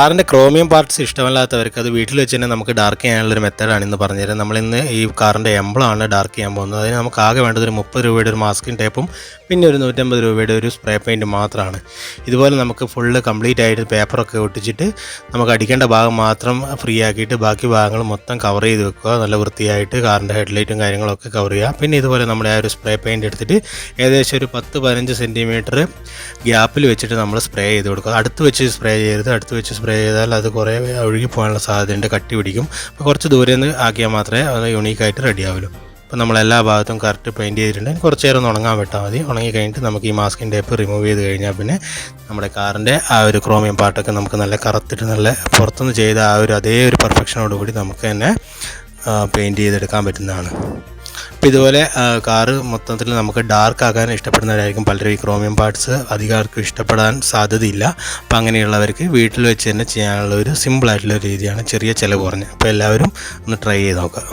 കാറിന്റെ chromium parts ഇഷ്ടമല്ലാത്തവർക്ക് അത് വീട്ടിൽ വെച്ച് തന്നെ നമുക്ക് ഡാർക്ക് ചെയ്യാനുള്ളൊരു മെത്തേഡാണ് ഇന്ന് പറഞ്ഞുതരാം നമ്മളിന്ന് ഈ കാറിന്റെ എംബ്ലമാണ് ഡാർക്ക് ചെയ്യാൻ പോകുന്നത്. അതിന് നമുക്ക് ആകെ വേണ്ടത് ഒരു മുപ്പത് രൂപയുടെ ഒരു മാസ്കിൻ ടേപ്പും പിന്നെ ഒരു നൂറ്റമ്പത് രൂപയുടെ ഒരു സ്പ്രേ പെയിന്റ് മാത്രമാണ്. ഇതുപോലെ നമുക്ക് ഫുള്ള് കംപ്ലീറ്റ് ആയിട്ട് പേപ്പറൊക്കെ ഒട്ടിച്ചിട്ട് നമുക്ക് അടിക്കേണ്ട ഭാഗം മാത്രം ഫ്രീ ആക്കിയിട്ട് ബാക്കി ഭാഗങ്ങൾ മൊത്തം കവർ ചെയ്ത് വെക്കുക. നല്ല വൃത്തിയായിട്ട് കാറിന്റെ ഹെഡ്ലൈറ്റും കാര്യങ്ങളൊക്കെ കവർ ചെയ്യുക. പിന്നെ ഇതുപോലെ നമ്മുടെ ആ ഒരു സ്പ്രേ പെയിന്റ് എടുത്തിട്ട് ഏകദേശം ഒരു പത്ത് പതിനഞ്ച് സെന്റിമീറ്റർ ഗ്യാപ്പിൽ വെച്ചിട്ട് നമ്മൾ സ്പ്രേ ചെയ്ത് കൊടുക്കുക. അടുത്ത് വെച്ച് സ്പ്രേ ചെയ്യരുത്. അടുത്ത് വെച്ച് സ്പ്രേ ചെയ്താൽ അത് കുറേ ഒഴുകി പോകാനുള്ള സാധ്യതയുണ്ട് കട്ടി പിടിക്കും. അപ്പോൾ കുറച്ച് ദൂരെ നിന്ന് ആക്കിയാൽ മാത്രമേ അത് യുണീക്കായിട്ട് റെഡി ആവുള്ളൂ. അപ്പോൾ നമ്മൾ എല്ലാ ഭാഗത്തും കറക്റ്റ് പെയിന്റ് ചെയ്തിട്ടുണ്ട്. കുറച്ച് നേരം ഉണങ്ങാൻ വിട്ടാൽ മതി. ഉണങ്ങി കഴിഞ്ഞിട്ട് നമുക്ക് ഈ മാസ്കിന്റെ ടേപ്പ് റിമൂവ് ചെയ്ത് കഴിഞ്ഞാൽ പിന്നെ നമ്മുടെ കാറിന്റെ ആ ഒരു ക്രോമിയം പാട്ടൊക്കെ നമുക്ക് നല്ല കറുത്തിട്ട് നല്ല പുറത്തുനിന്ന് ചെയ്ത ആ ഒരു അതേ ഒരു പെർഫെക്ഷനോടുകൂടി നമുക്ക് തന്നെ പെയിന്റ് ചെയ്തെടുക്കാൻ പറ്റുന്നതാണ്. ഇതുപോലെ കാറ് മൊത്തത്തിൽ നമുക്ക് ഡാർക്ക് ആക്കാൻ ഇഷ്ടപ്പെടുന്നവരായിരിക്കും പലരും ഈ ക്രോമിയം പാർട്സ് അധികാർക്ക് ഇഷ്ടപ്പെടാൻ സാധ്യതയില്ല. അപ്പോൾ അങ്ങനെയുള്ളവർക്ക് വീട്ടിൽ വെച്ച് തന്നെ ചെയ്യാനുള്ള ഒരു സിമ്പിളായിട്ടുള്ള രീതിയാണ് ചെറിയ ചിലവ് കുറഞ്ഞ് അപ്പോൾ എല്ലാവരും ഒന്ന് ട്രൈ ചെയ്ത് നോക്കുക.